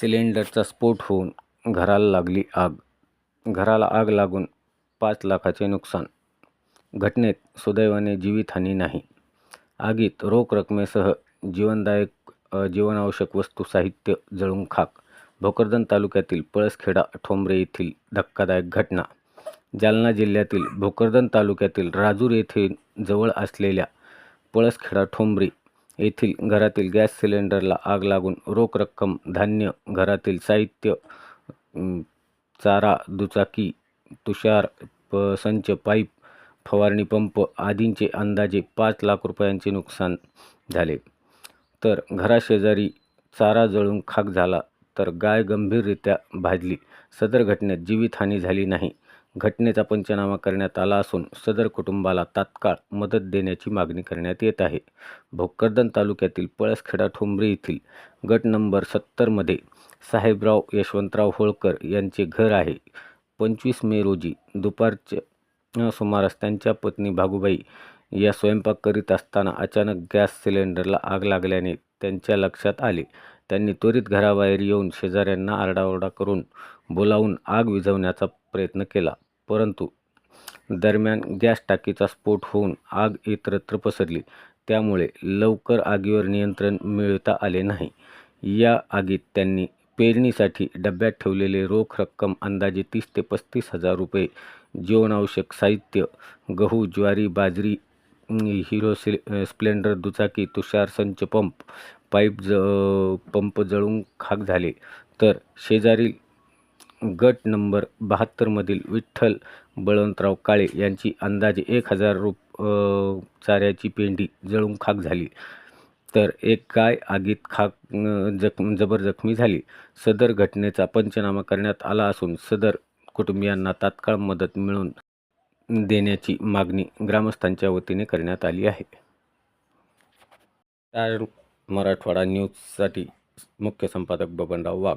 सिलेंडरचा स्फोट होऊन घराला लागली आग. घराला आग लागून पाच लाखाचे नुकसान. घटनेत सुदैवाने जीवितहानी नाही. आगीत रोख रकमेसह जीवनदायक जीवनावश्यक वस्तू साहित्य जळून खाक. भोकरदन तालुक्यातील पळसखेडा ठोंबरे येथील धक्कादायक घटना. जालना जिल्ह्यातील भोकरदन तालुक्यातील राजूर येथे जवळ असलेल्या पळसखेडा ठोंबरी येथील घरातील गॅस सिलेंडरला आग लागून रोख रक्कम धान्य घरातील साहित्य चारा दुचाकी तुषार प संच पाईप फवारणी पंप आदींचे अंदाजे पाच लाख रुपयांचे नुकसान झाले. तर घराशेजारी चारा जळून खाक झाला तर गाय गंभीररित्या भाजली. सदर घटनेत जीवितहानी झाली नाही. घटनेचा पंचनामा करण्यात आला असून सदर कुटुंबाला तात्काळ मदत देण्याची मागणी करण्यात येत आहे. भोकरदन तालुक्यातील पळसखेडा ठोंबरी येथील गट नंबर सत्तरमध्ये साहेबराव यशवंतराव होळकर यांचे घर आहे. पंचवीस मे रोजी दुपारच्या सुमारास त्यांच्या पत्नी भागूबाई या स्वयंपाक करीत असताना अचानक गॅस सिलेंडरला आग लागल्याने त्यांच्या लक्षात आले. त्यांनी त्वरित घराबाहेर येऊन शेजाऱ्यांना आरडाओरडा करून बोलावून आग विझवण्याचा प्रयत्न केला. परंतु दरम्यान गॅस टाकीचा स्फोट होऊन आग इतरत्र पसरली. त्यामुळे लवकर आगीवर नियंत्रण मिळवता आले नाही. या आगीत त्यांनी पेरणीसाठी डब्यात ठेवलेले रोख रक्कम अंदाजे तीस ते पस्तीस हजार रुपये जीवनावश्यक साहित्य गहू ज्वारी बाजरी हिरो सिल स्प्लेंडर दुचाकी तुषार संच पंप पाईप ज पंप जळून खाक झाले. तर शेजारील गट नंबर बहात्तरमधील विठ्ठल बळवंतराव काळे यांची अंदाजे एक हजार रुप चाऱ्याची पेंडी जळून खाक झाली. तर एक गाय आगीत खाक जख जखम जबर जखमी झाली. सदर घटनेचा पंचनामा करण्यात आला असून सदर कुटुंबियांना तात्काळ मदत मिळवून देण्याची मागणी ग्रामस्थांच्या वतीने करण्यात आली आहे. मराठवाडा न्यूजसाठी मुख्य संपादक बबनराव वाघ